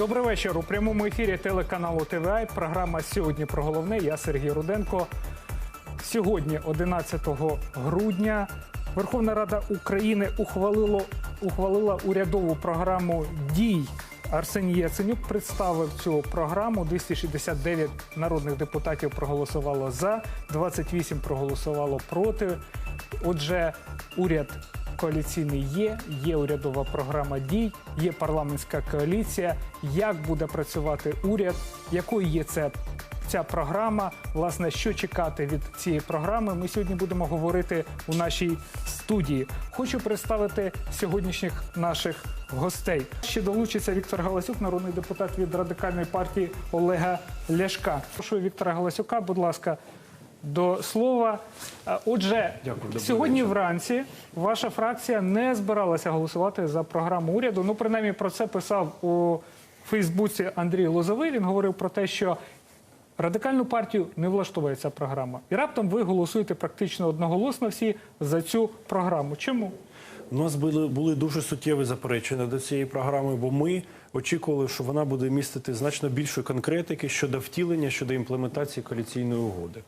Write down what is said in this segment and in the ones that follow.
Добрий вечір. У прямому ефірі телеканалу ТВА. Програма сьогодні про головне. Я Сергій Руденко. Сьогодні, 11 грудня, Верховна Рада України ухвалило, ухвалила урядову програму дій. Арсеній Яценюк представив цю програму. 269 народних депутатів проголосувало за, 28 проголосувало проти. Отже, уряд коаліційний є, є урядова програма дій, є парламентська коаліція. Як буде працювати уряд? Якою є це ця програма? Власне, що чекати від цієї програми? Ми сьогодні будемо говорити у нашій студії. Хочу представити сьогоднішніх наших гостей. Ще долучиться Віктор Галасюк, народний депутат від радикальної партії Олега Ляшка. Прошу Віктора Галасюка, будь ласка. До слова, А, отже, сьогодні вранці ваша фракція не збиралася голосувати за програму уряду. Ну, принаймні, про це писав у Фейсбуці Андрій Лозовий. Він говорив про те, що радикальну партію не влаштовує ця програма. І раптом ви голосуєте практично одноголосно всі за цю програму. Чому? У нас були, були дуже суттєві заперечення до цієї програми, бо ми очікували, що вона буде містити значно більше конкретики щодо втілення, щодо імплементації коаліційної угоди.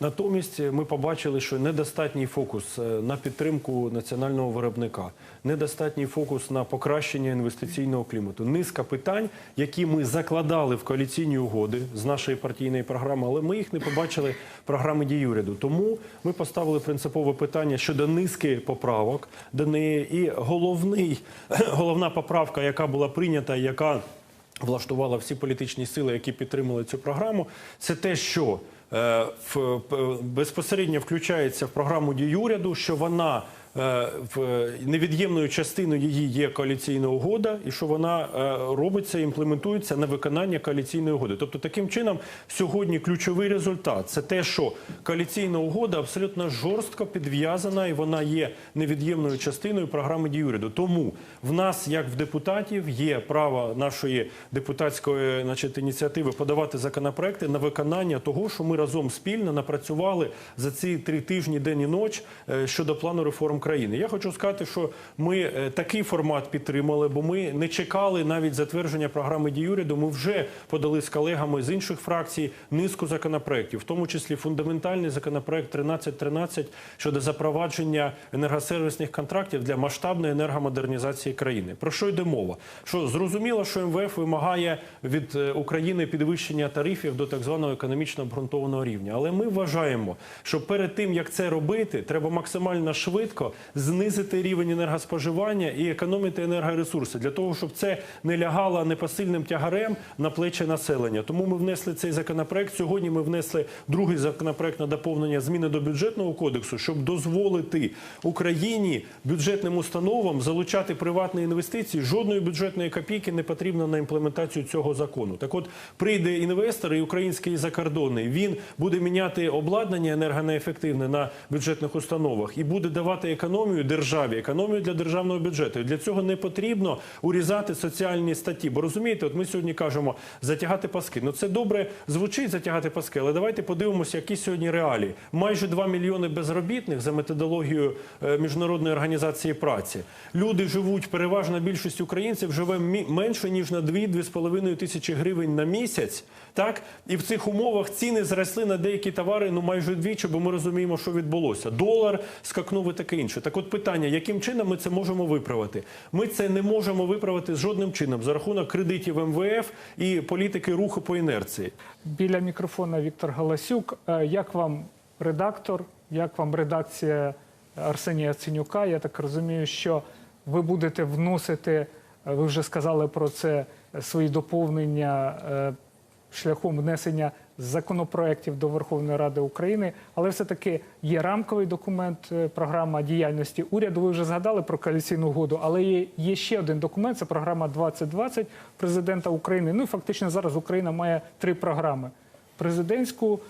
Натомість ми побачили, що недостатній фокус е, на підтримку національного виробника, недостатній фокус на покращення інвестиційного клімату. Низка питань, які ми закладали в коаліційні угоди з нашої партійної програми, але ми їх не побачили в програмі дій уряду. Тому ми поставили принципове питання щодо низки поправок до неї. І головний, головна поправка, яка була прийнята, яка влаштувала всі політичні сили, які підтримали цю програму, це те, що е, безпосередньо включається в програму дій уряду, що вона невід'ємною частиною її є коаліційна угода, і що вона е, робиться, імплементується на виконання коаліційної угоди. Тобто, таким чином, сьогодні ключовий результат це те, що коаліційна угода абсолютно жорстко підв'язана, і вона є невід'ємною частиною програми дій уряду. Тому в нас, як в депутатів, є право нашої депутатської значить, ініціативи подавати законопроекти на виконання того, що ми разом спільно напрацювали за ці три тижні день і ніч е, щодо плану реформ країни. Я хочу сказати, що ми е, такий формат підтримали, бо ми не чекали навіть затвердження програми дій уряду. Ми вже подали з колегами з інших фракцій низку законопроєктів, в тому числі фундаментальний законопроект 1313 щодо запровадження енергосервісних контрактів для масштабної енергомодернізації країни. Про що йде мова? Що зрозуміло, що МВФ вимагає від е, України підвищення тарифів до так званого економічно обґрунтованого рівня. Але ми вважаємо, що перед тим як це робити, треба максимально швидко знизити рівень енергоспоживання і економити енергоресурси для того, щоб це не лягало непосильним тягарем на плечі населення. Тому ми внесли цей законопроект. Сьогодні ми внесли другий законопроект на доповнення зміни до бюджетного кодексу, щоб дозволити Україні бюджетним установам залучати приватні інвестиції. Жодної бюджетної копійки не потрібно на імплементацію цього закону. Так, от прийде інвестор, і український закордонний. Він буде міняти обладнання енергонеефективне на бюджетних установах і буде давати економію державі, економію для державного бюджету. Для цього не потрібно урізати соціальні статті. Бо розумієте, от ми сьогодні кажемо затягати паски. Ну це добре звучить затягати паски, але давайте подивимося, які сьогодні реалії. Майже 2 мільйони безробітних за методологією е, міжнародної організації праці. Люди живуть, переважна більшість українців живе менше ніж на 2-2,5 тисячі гривень на місяць. Так і в цих умовах ціни зросли на деякі товари ну майже вдвічі, бо ми розуміємо, що відбулося. Долар скакнув і таке інше. Так, от питання, яким чином ми це можемо виправити? Ми це не можемо виправити жодним чином за рахунок кредитів МВФ і політики руху по інерції. Біля мікрофона Віктор Галасюк. Е, Як вам редактор? Як вам редакція Арсенія Ценюка? Я так розумію, що ви будете вносити, е, ви вже сказали про це свої доповнення е, шляхом внесення законопроєктів до Верховної Ради України, але все-таки є рамковий документ, е, програма діяльності уряду. Ви вже згадали про коаліційну угоду, але є, є ще один документ. Це програма 2020 президента України. Ну і фактично зараз Україна має три програми: президентську,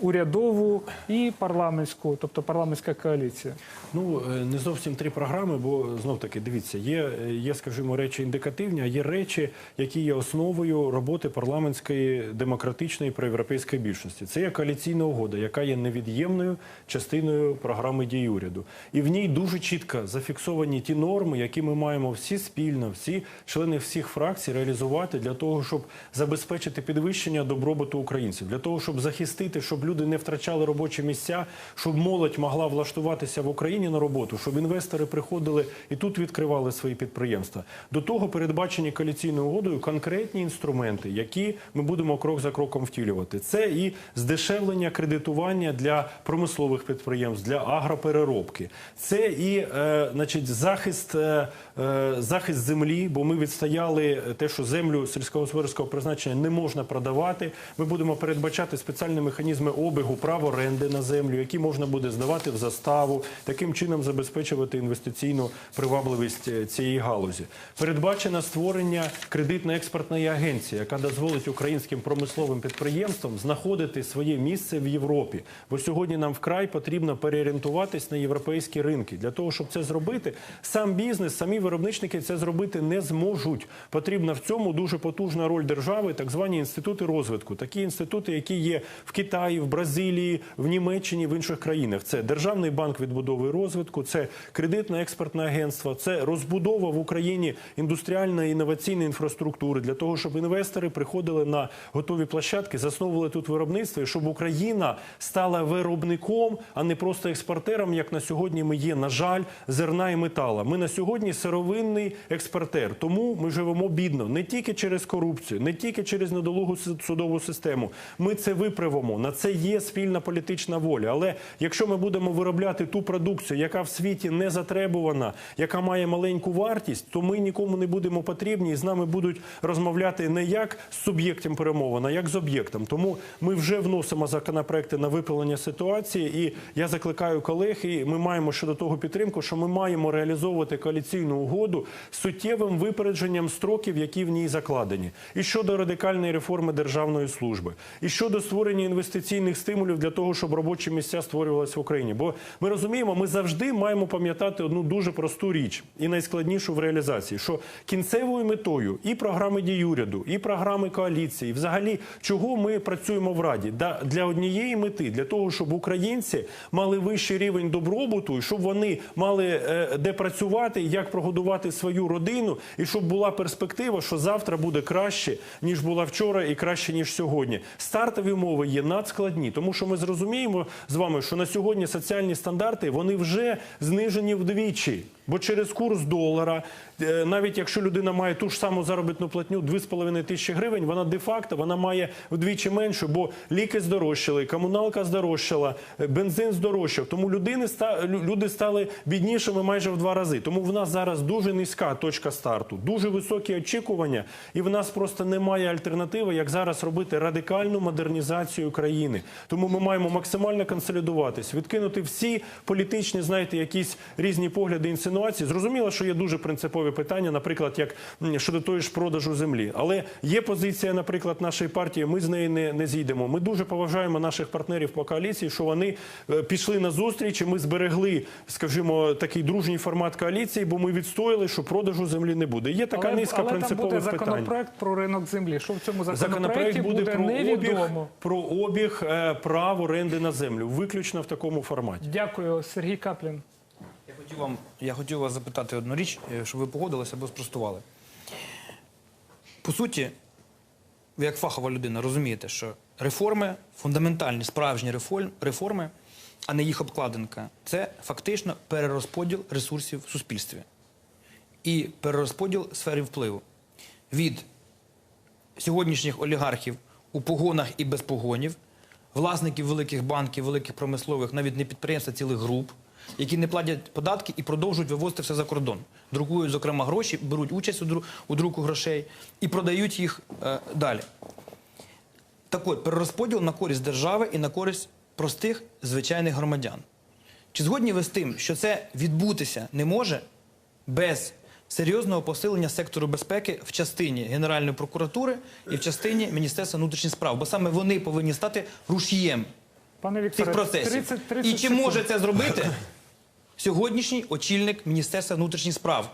урядову і парламентську, тобто парламентська коаліція. Ну е, не зовсім три програми, бо знов таки дивіться, є, е, є, скажімо, речі індикативні, а є речі, які є основою роботи парламентської демократичної проєвропейської більшості. Це є коаліційна угода, яка є невід'ємною частиною програми дій уряду. І в ній дуже чітко зафіксовані ті норми, які ми маємо всі спільно, всі члени всіх фракцій реалізувати для того, щоб забезпечити підвищення добробуту українців, для того, щоб захистити, щоб люди не втрачали робочі місця, щоб молодь могла влаштуватися в Україні на роботу, щоб інвестори приходили і тут відкривали свої підприємства. До того передбачені коаліційною угодою конкретні інструменти, які ми будемо крок за кроком втілювати. Це і здешевлення кредитування для промислових підприємств, для агропереробки. Це і е, значить, захист, е, е, захист землі, бо ми відстояли те, що землю сільськогосподарського призначення не можна продавати. Ми будемо передбачати спеціальні механізми обігу прав оренди на землю, які можна буде здавати в заставу, таким чином забезпечувати інвестиційну привабливість е, цієї галузі. Передбачено створення кредитно-експортної агенції, яка дозволить українським промисловим підприємствам знаходити своє місце в Європі. Бо сьогодні нам вкрай потрібно переорієнтуватись на європейські ринки. Для того, щоб це зробити, сам бізнес, самі виробничники це зробити не зможуть. Потрібна в цьому дуже потужна роль держави, так звані інститути розвитку. Такі інститути, які є в Китаї, в Бразилії, в Німеччині, в інших країнах. Це Державний банк відбудови і розвитку, це кредитно-експортне агентство, це розбудова в Україні індустріальної інноваційної інфраструктури для того, щоб інвестори приходили на готові площадки, засновували тут виробництво, і щоб Україна стала виробником, а не просто експортером, як на сьогодні ми є, на жаль, зерна і метала. Ми на сьогодні сировинний експортер. Тому ми живемо бідно не тільки через корупцію, не тільки через недолугу судову систему. Ми це виправимо. На це є спільна політична воля. Але якщо ми будемо виробляти ту продукцію, яка в світі не затребувана, яка має маленьку вартість, то ми нікому не будемо потрібні, і з нами будуть розмовляти не як з суб'єктом перемовин, а як з об'єктом. Тому ми вже вносимо законопроекти на виправлення ситуації. І я закликаю колег, і ми маємо щодо того підтримку, що ми маємо реалізовувати коаліційну угоду з суттєвим випередженням строків, які в ній закладені, і щодо радикальної реформи державної служби, і щодо створення інвестиційних стимулів для того, щоб робочі місця створювалися в Україні. Бо ми розуміємо, ми завжди маємо пам'ятати одну дуже просту річ і найскладнішу в реалізації, що кінцевою метою і програми дій уряду, і програми коаліції, взагалі, чого ми працюємо в Раді, для однієї мети, для того, щоб українці мали вищий рівень добробуту, і щоб вони мали е, де працювати, як прогодувати свою родину, і щоб була перспектива, що завтра буде краще ніж була вчора, і краще ніж сьогодні. Стартові умови є надскладні, тому що ми зрозуміємо з вами, що на сьогодні соціальні стандарти вони вже знижені вдвічі. Бо через курс долара, е, навіть якщо людина має ту ж саму заробітну платню 2,5 тисячі гривень, вона де-факто вона має вдвічі менше, бо ліки здорожчали, комуналка здорожчала, е, бензин здорожчав. Тому людини люди стали біднішими майже в два рази. Тому в нас зараз дуже низька точка старту, дуже високі очікування, і в нас просто немає альтернативи, як зараз робити радикальну модернізацію країни. Тому ми маємо максимально консолідуватись, відкинути всі політичні, знаєте, якісь різні погляди, інсинуації. Зрозуміло, що є дуже принципові питання, наприклад, як щодо тої ж продажу землі. Але є позиція, наприклад, нашої партії. Ми з неї не, не зійдемо. Ми дуже поважаємо наших партнерів по коаліції, що вони е, пішли на зустріч. і Ми зберегли, скажімо, такий дружній формат коаліції, бо ми відстояли, що продажу землі не буде. Є така але, низка але там буде принципових питань. законопроект про ринок землі. Що в цьому Законопроект законопроекті буде, буде, про обіг, про обіг е, прав оренди на землю, виключно в такому форматі. Дякую, Сергій Каплін. Я хотів вам я хотів вас запитати одну річ, е, щоб ви погодилися або спростували. По суті, ви як фахова людина розумієте, що реформи, фундаментальні справжні реформи, а не їх обкладинка, це фактично перерозподіл ресурсів в суспільстві і перерозподіл сфери впливу від сьогоднішніх олігархів у погонах і без погонів, власників великих банків, великих промислових, навіть не підприємств, цілих груп, які не платять податки і продовжують вивозити все за кордон. Друкують, зокрема, гроші, беруть участь у, у друку грошей і продають їх е, далі. Так от, перерозподіл на користь держави і на користь простих звичайних громадян. Чи згодні ви з тим, що це відбутися не може без серйозного посилення сектору безпеки в частині Генеральної прокуратури і в частині Міністерства внутрішніх справ? Бо саме вони повинні стати рушієм Пане цих Вікторе, процесів. 30, 30 І чи може це зробити сьогоднішній очільник Міністерства внутрішніх справ?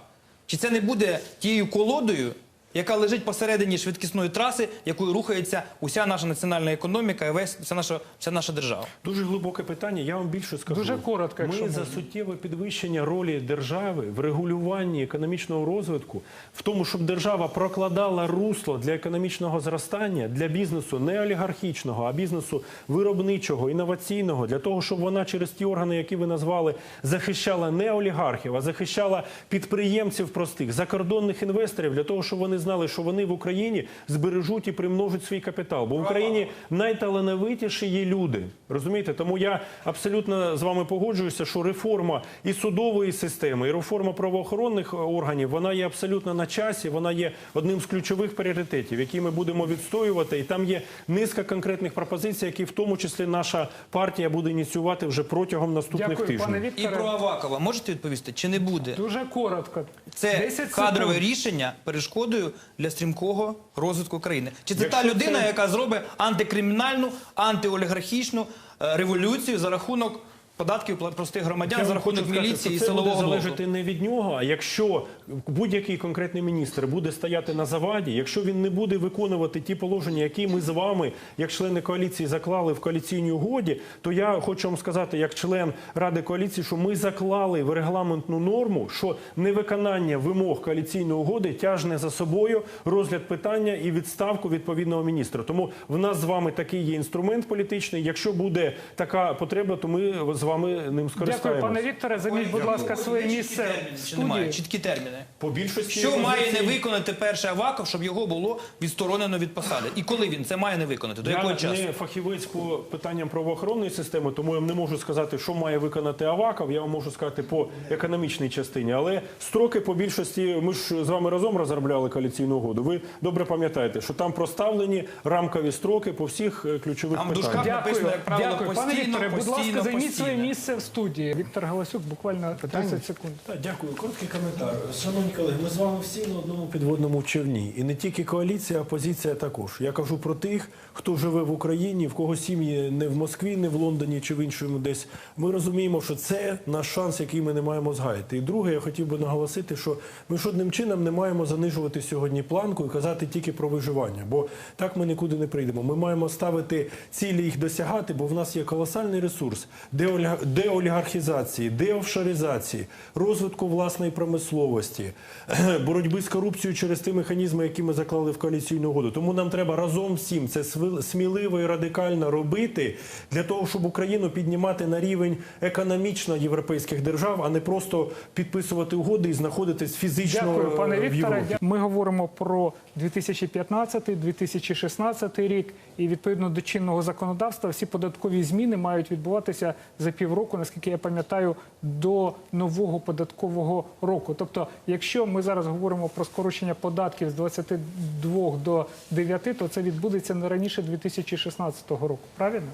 Чи це не буде тією колодою, яка лежить посередині швидкісної траси, якою рухається уся наша національна економіка і весь вся наша, вся наша держава? Дуже глибоке питання. Я вам більше скажу. Дуже коротко, Ми за суттєве підвищення ролі держави в регулюванні економічного розвитку, в тому, щоб держава прокладала русло для економічного зростання для бізнесу не олігархічного, а бізнесу виробничого, інноваційного, для того, щоб вона через ті органи, які ви назвали, захищала не олігархів, а захищала підприємців простих, закордонних інвесторів, для того, щоб вони знали, що вони в Україні збережуть і примножать свій капітал. Бо в Україні найталановитіші є люди. Розумієте? Тому я абсолютно з вами погоджуюся, що реформа і судової системи, і реформа правоохоронних органів вона є абсолютно на часі. Вона є одним з ключових пріоритетів, які ми будемо відстоювати. І там є низка конкретних пропозицій, які в тому числі наша партія буде ініціювати вже протягом наступних Дякую, тижнів. пане І про Авакова можете відповісти? Чи не буде Дуже коротко. це 10 кадрове рішення перешкодою для стрімкого розвитку країни? Чи це Якщо та людина, це- яка зробить антикримінальну, антиолігархічну революцію за рахунок податків простих громадян, Я за рахунок міліції і це буде залежати не від нього. А якщо будь-який конкретний міністр буде стояти на заваді, якщо він не буде виконувати ті положення, які ми з вами, як члени коаліції, заклали в коаліційній угоді, то я хочу вам сказати, як член ради коаліції, що ми заклали в регламентну норму, що невиконання вимог коаліційної угоди тяжне за собою розгляд питання і відставку відповідного міністра. Тому в нас з вами такий є інструмент політичний. Якщо буде така потреба, то ми з вами ним Дякую, пане Вікторе. Займіть, будь ласка, своє місце в чи немає? студії. Чіткі терміни. По більшості Що має позицій- не виконати перший Аваков, щоб його було відсторонено від посади? І коли він це має не виконати? До Я якого часу? не фахівець по питанням правоохоронної системи, тому я не можу сказати, що має виконати Аваков. Я вам можу сказати по економічній частині. Але строки по більшості, ми ж з вами разом розробляли коаліційну угоду. Ви добре пам'ятаєте, що там проставлені рамкові строки по всіх е, ключових Там в питаннях. дужках Дякую, написано, як правило, дякую. Пане постійно, Вікторе, будь ласка, постійно, займіть постійно. Своє місце в студії. Віктор Галасюк, буквально 30 секунд. Так, дякую. Короткий коментар. Шановні колеги, ми з вами всі на одному підводному човні. І не тільки коаліція, а опозиція також. Я кажу про тих, хто живе в Україні, в кого сім'ї не в Москві, не в Лондоні чи в іншому десь. Ми розуміємо, що це наш шанс, який ми не маємо згаяти. І друге, я хотів би наголосити, що ми жодним чином не маємо занижувати сьогодні планку і казати тільки про виживання, бо так ми нікуди не прийдемо. Ми маємо ставити цілі їх досягати, бо в нас є колосальний ресурс деоля- деолігархізації, деофшоризації, розвитку власної промисловості, боротьби з корупцією через ті механізми, які ми заклали в коаліційну угоду. Тому нам треба разом всім це сміливо і радикально робити для того, щоб Україну піднімати на рівень економічно європейських держав, а не просто підписувати угоди і знаходитись фізично Дякую, пане в Вікторе. Ми говоримо про 2015-2016 рік, і відповідно до чинного законодавства всі податкові зміни мають відбуватися за півроку, наскільки я пам'ятаю, до нового податкового року. Тобто, якщо ми зараз говоримо про скорочення податків з 22 до 9, то це відбудеться не раніше 2016 року. Правильно?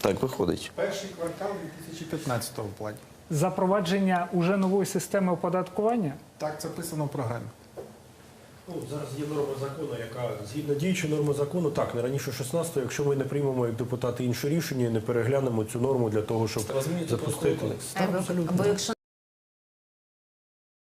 Так виходить. Перший квартал 2015 плані. Запровадження уже нової системи оподаткування. Так це писано в програмі. Ну, зараз є норма закону, яка згідно діючої норми закону, так не раніше 16-го, якщо ми не приймемо як депутати інше рішення і не переглянемо цю норму для того, щоб запустити. Бо якщо